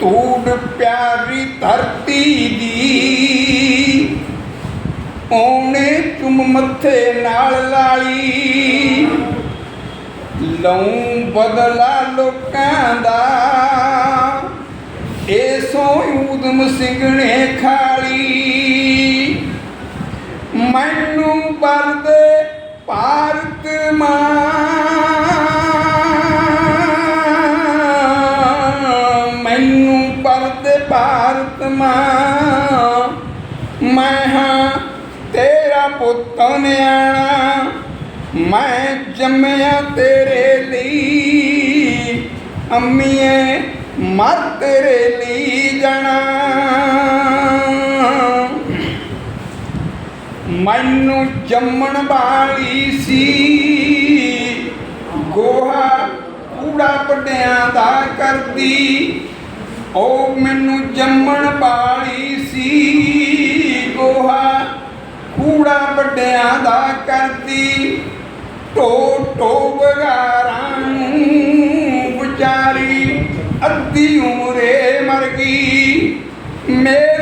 ਧੂੜ ਪਿਆਰੀ ਧਰਤੀ ਦੀ। ਉਹਨੇ ਚੁੰਮ ਮੱਥੇ ਨਾਲ ਲਾਲੀ। ਲਉ ਬਦਲਾ ਲੋਕਾਂ ਦਾ। ਏਸੋ ਊਦਮ ਸਿੰਘਣੇ ਖਾਲੀ। ਮੈਨੂੰ ਪਰਦੇ ਭਾਰਤ ਮਾਂ ਭਾਰਤ ਮਾਂ। ਮੈਂ ਹਾਂ ਤੇਰਾ ਪੁੱਤ ਨਿਆਣਾ। ਮੈਂ ਜੰਮਿਆ ਤੇਰੇ ਲਈ। ਅੰਮੀਏ, ਮਰ ਤੇਰੇ ਲਈ ਜਾਣਾ। ਮੈਨੂੰ ਜੰਮਣ ਵਾਲੀ ਸੀ। ਗੋਹਾ ਕੂੜਾ ਪਟਿਆਂ ਦਾ ਕਰਦੀ। ਉਹ ਮੈਨੂੰ ਜੰਮਣ ਵਾਲੀ ਸੀ ਗੋਹਾ, ਕੂੜਾ ਵੱਡਿਆਂ ਦਾ ਕਰਦੀ ਢੋ ਢੋ ਵਗਾਰਾਂ ਨੂੰ ਵਿਚਾਰੀ, ਅੱਧੀ ਉਮਰੇ ਮਰ ਗਈ। ਮੇਰੇ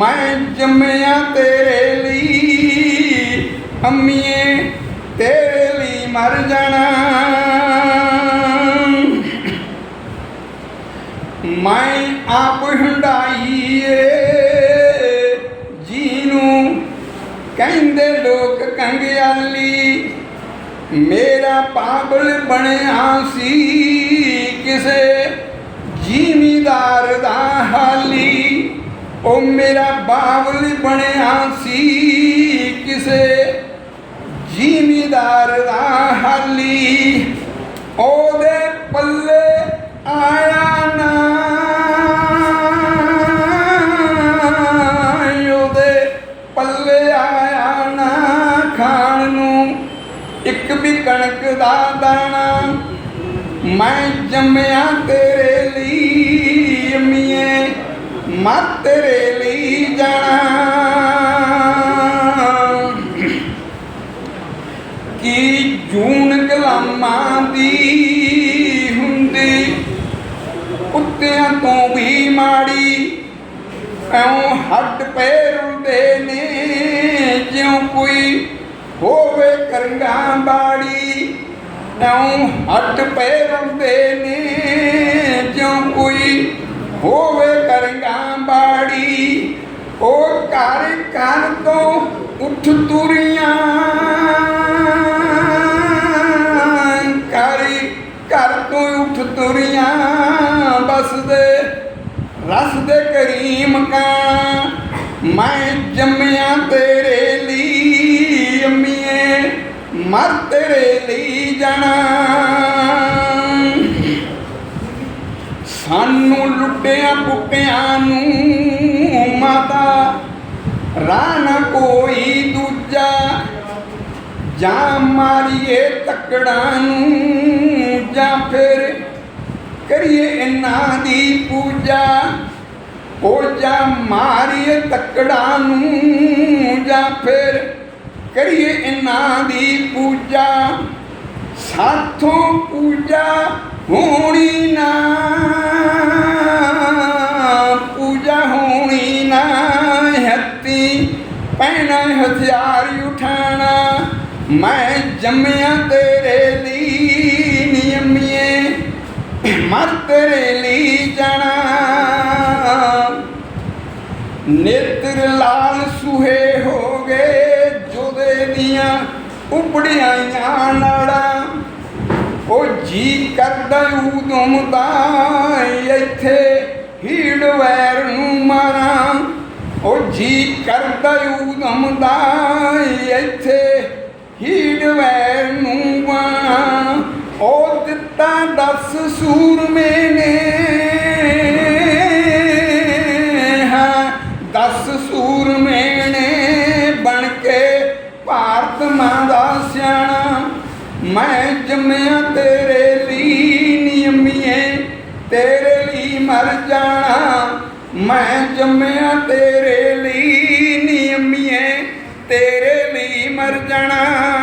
ਮੈਂ ਜੰਮਿਆ ਤੇਰੇ ਲਈ, ਅੰਮੀਏ ਤੇਰੇ ਲਈ ਮਰ ਜਾਣਾ। ਮੈਂ ਆਪ ਹੰਡਾਈਏ ਜੀਨੂੰ ਕਹਿੰਦੇ ਲੋਕ ਕੰਗਿਆਲੀ। ਮੇਰਾ ਪਾਗਲ ਬਣਿਆ ਸੀ ਉਹ ਮੇਰਾ ਬਾਵਲ ਬਣਿਆ ਸੀ ਕਿਸੇ ਜ਼ਿਮੀਦਾਰ ਦਾ ਹਾਲੀ। ਉਹਦੇ ਪੱਲੇ ਆਇਆ ਨਾ। ਉਹਦੇ ਪੱਲੇ ਆਇਆ ਨਾ ਖਾਣ ਨੂੰ। ਇੱਕ ਵੀ ਕਣਕ ਦਾ ਦਾਣਾ ਮੈਂ ਜੰਮਿਆ ਤੇਰੇ ਲਈ। ਮੈਂ ਤੇਰੇ ਲਈ ਜਾਣਾ। ਕੀ ਜੂਨ ਗੁਲਾਮਾਂ ਦੀ ਹੁੰਦੀ, ਕੁੱਤਿਆਂ ਤੋਂ ਵੀ ਮਾੜੀ, ਐਉਂ ਹੱਡ ਪੈਰ ਦੇ ਨੇ, ਜਿਉਂ ਕੋਈ ਹੋਵੇ ਕਰੰਗਾ ਬਾੜੀ, ਐਉਂ ਹੱਡ ਪੈਰ ਦੇ ਨੇ, ਜਿਉਂ ਕੋਈ ਹੋਵੇ ਘਰ ਘਰ ਤੋਂ ਉੱਠ ਤੁਰੀਆਂ। ਘਰ ਘਰ ਤੋਂ ਉੱਠ ਤੁਰੀਆਂ ਬਸਦੇ ਰਸ ਦੇ ਕਰੀਮ ਕਾ। ਮੈਂ ਜੰਮਿਆ ਤੇਰੇ ਲਈ, ਅੰਮੀਏ, ਮਰ ਤੇਰੇ ਲਈ ਜਾਣਾ। ਸਾਨੂੰ ਲੁੱਟਿਆਂ ਪੁੱਟਿਆਂ ਨੂੰ ਰਾਣਾ ਕੋਈ ਦੂਜਾ। ਜਾਂ ਮਾਰੀਏ ਤਕੜਾਂ ਨੂੰ, ਜਾਂ ਫਿਰ ਕਰੀਏ ਇਹਨਾਂ ਦੀ ਪੂਜਾ। ਉਹ ਜਾਂ ਮਾਰੀਏ ਤਕੜਾਂ ਨੂੰ, ਜਾਂ ਫਿਰ ਕਰੀਏ ਇਹਨਾਂ ਦੀ ਪੂਜਾ। ਸਾਥੋਂ ਪੂਜਾ ਹੋਣੀ ਨਾ। ਪੈਣਾ ਹਥਿਆਰ ਉਠਾਣਾ। ਮੈਂ ਜੰਮਿਆ ਤੇਰੇ ਲਈ ਨਿਯਮੀਏ ਮਰ ਤੇਰੇ ਲਈ ਜਾਣਾ। ਨੇਤਰ ਲਾਲ ਸੁਹੇ ਹੋ ਗਏ, ਜੋਦੇ ਦੀਆਂ ਉਪੜੀਆਂ ਨਾੜਾਂ। ਉਹ ਜੀ ਕਰਦਾ ਉਦੋਂ ਦਾ ਇੱਥੇ ਹੀੜ ਵੈਰ ਨੂੰ ਜੀ ਕਰਦਾ ਉਦਮ ਦਾ ਇੱਥੇ ਹੀੜ ਵੈਰ ਨੂੰ ਮਾਰਾਂ ਉਹ ਦਿੱਤਾ ਦਸ ਸੂਰਮੇ ਨੇ। ਹਾਂ, ਦਸ ਸੂਰਮੇ ਨੇ ਬਣ ਕੇ ਭਾਰਤ ਮਾਂ ਦਾ ਸਿਆਣਾ। ਮੈਂ ਜੰਮਿਆ ਤੇਰੇ ਲਈ ਨਿਯਮੀਏ, ਤੇਰੇ ਲਈ ਮਰ ਜਾਣਾ। ਮੈਂ ਜੰਮਿਆ ਤੇਰੇ ਲਈ ਨਿਯਮੀਏ ਤੇਰੇ ਲਈ ਮਰ ਜਾਣਾ।